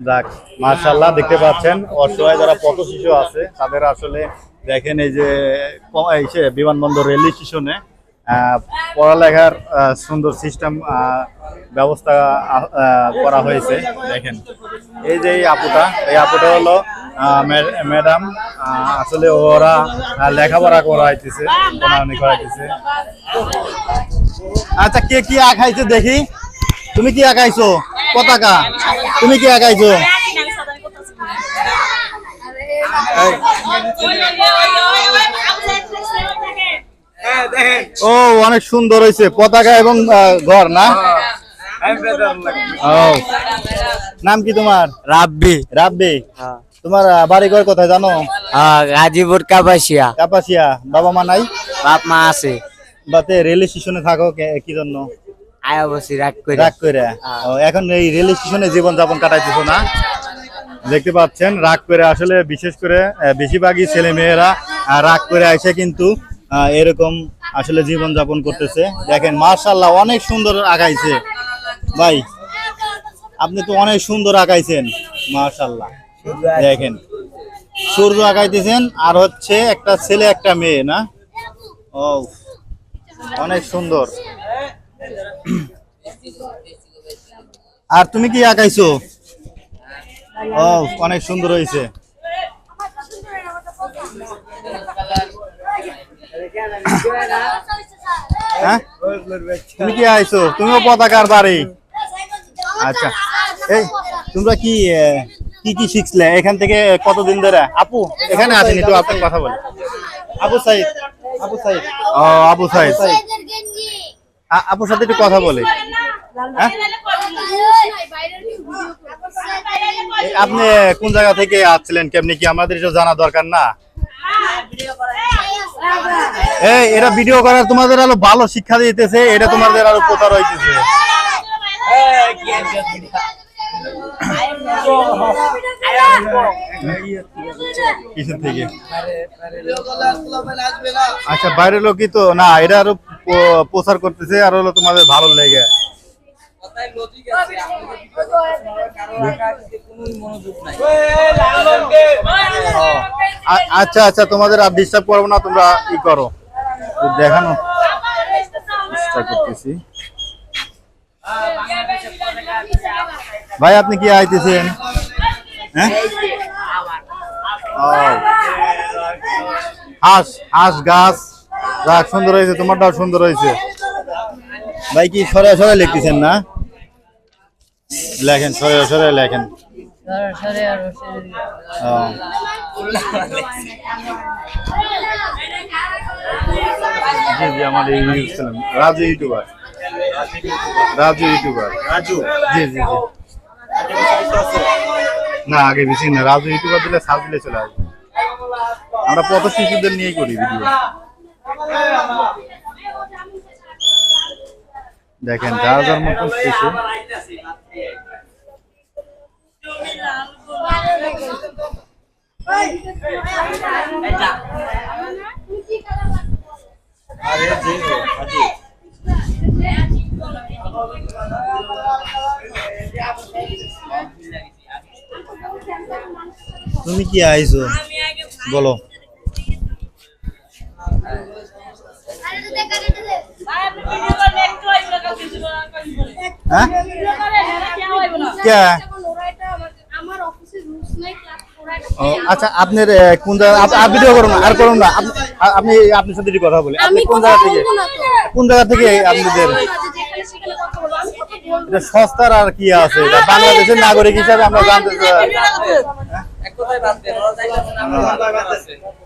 যাক মার্শাল্লাহ দেখতে পাচ্ছেন, অসহায় যারা পথ শিশু আছে, তাদের আসলে দেখেন এই যে বিমানবন্দর রেলওয়ে স্টেশনে পড়ালেখার সুন্দর সিস্টেম ব্যবস্থা করা হয়েছে। দেখেন, এই যে আপুটা, এই আপুটা হলো ম্যাডাম আসলে ওরা লেখাপড়া করাইতেছে পড়াশোনা করাইতেছে। আচ্ছা কে কি আঁকাইছে দেখি? তুমি কি আঁকাইছো পতাকা। তুমি কি আঁকাইছো ও অনেক সুন্দর হয়েছে। পতাকা এবং ঘর না? নাম কি তোমার? রাব্বি। রাব্বি। তোমার আহ, বাড়ি ঘর কোথায় জানো? গাজীপুর কাপাসিয়া। কাপাসিয়া। বাবা মা নাই? বাপ মা আছে। বাতে রেল স্টেশনে থাকো কি জন্য? আয়া বসি রাগ করে রাগ করে এখন এই রেল স্টেশনে জীবন যাপন কাটাইতেছো না? দেখতে পাচ্ছেন রাগ করে আসলে বিশেষ করে বেশিরভাগই ছেলে মেয়েরা রাগ করে আইসে কিন্তু এরকম আসলে জীবন যাপন করতেছে। দেখেন মার্শাল্লাহ অনেক সুন্দর আগাইছে। ভাই আপনি তো অনেক সুন্দর আগাইছেন মার্শাল্লাহ দেখেন সূর্য আগাইতেছেন আর হচ্ছে একটা ছেলে একটা মেয়ে না? ও অনেক সুন্দর। আর তুমি কি আঁকাইছো ও অনেক সুন্দর হয়েছে। হ্যাঁ? তুমি কি আইছো? তুমিও পতাকার বাড়ি। আচ্ছা। এই, তোমরা কি কি কি শিখছিলে এখান থেকে কতদিন ধরে? আপু, এখানে আসেনি, তো আপনার কথা বলে। আবু সাইদ। আবু সাইদ। ও, আবু সাইদ। আপুর সাথে একটু কথা বলে। হ্যাঁ? আপনি কোন জায়গা থেকে আসছিলেন? কেমনি কি আমাদের এটা জানা দরকার না? এই, এটা ভিডিও করার তোমাদের আরও ভালো শিক্ষা দিতেছে, এটা তোমাদের আরও প্রচার হইতেছে। আচ্ছা বাইরের লোকই তো, না, এটা আরও প্রচার করতেছে আর হলো তোমাদের ভালো লেগে। আ- আচ্ছা আচ্ছা তোমাদের আর ডিস্টার্ব করব না তোমরা ই করো। দেখানো। চেষ্টা করতেছি। ভাই আপনি কি আইতেছেন? হ্যাঁ। হাঁস হাঁস গাছ। যাক সুন্দর হয়েছে তোমারটাও সুন্দর হয়েছে। ভাই কি সরে সরে লিখতেছেন না? লেখেন সরে সরে লেখেন। জি জি আমার ইউজ রাজু ইউটিউবার। রাজু ইউটিউবার। রাজু? জি জি জি। না আগে বেশি না রাজু ইউটিউবার দিলে সাল দিলে চলে আসবে। আমরা কত শিশুদের নিয়েই করি ভিডিও। দেখেন যার যার মতন শিশু তুমি কি আইছো বলো হ্যাঁ? কে? আমার অফিসে রুলস নাই ক্লাস ও, আচ্ছা আপনার কোন জায়গা ভিডিও করুন আর করুন না। আপ- আপনি আপনার সাথে কথা বলি। আপনি কোন জায়গা থেকে। কোন জায়গা থেকে আপনাদের যেখানে সেখানে কথা বলব। আমি কথা বলব এটা সস্তার আর কি আছে? বাংলাদেশের নাগরিক হিসাবে আমরা জানতে চাই।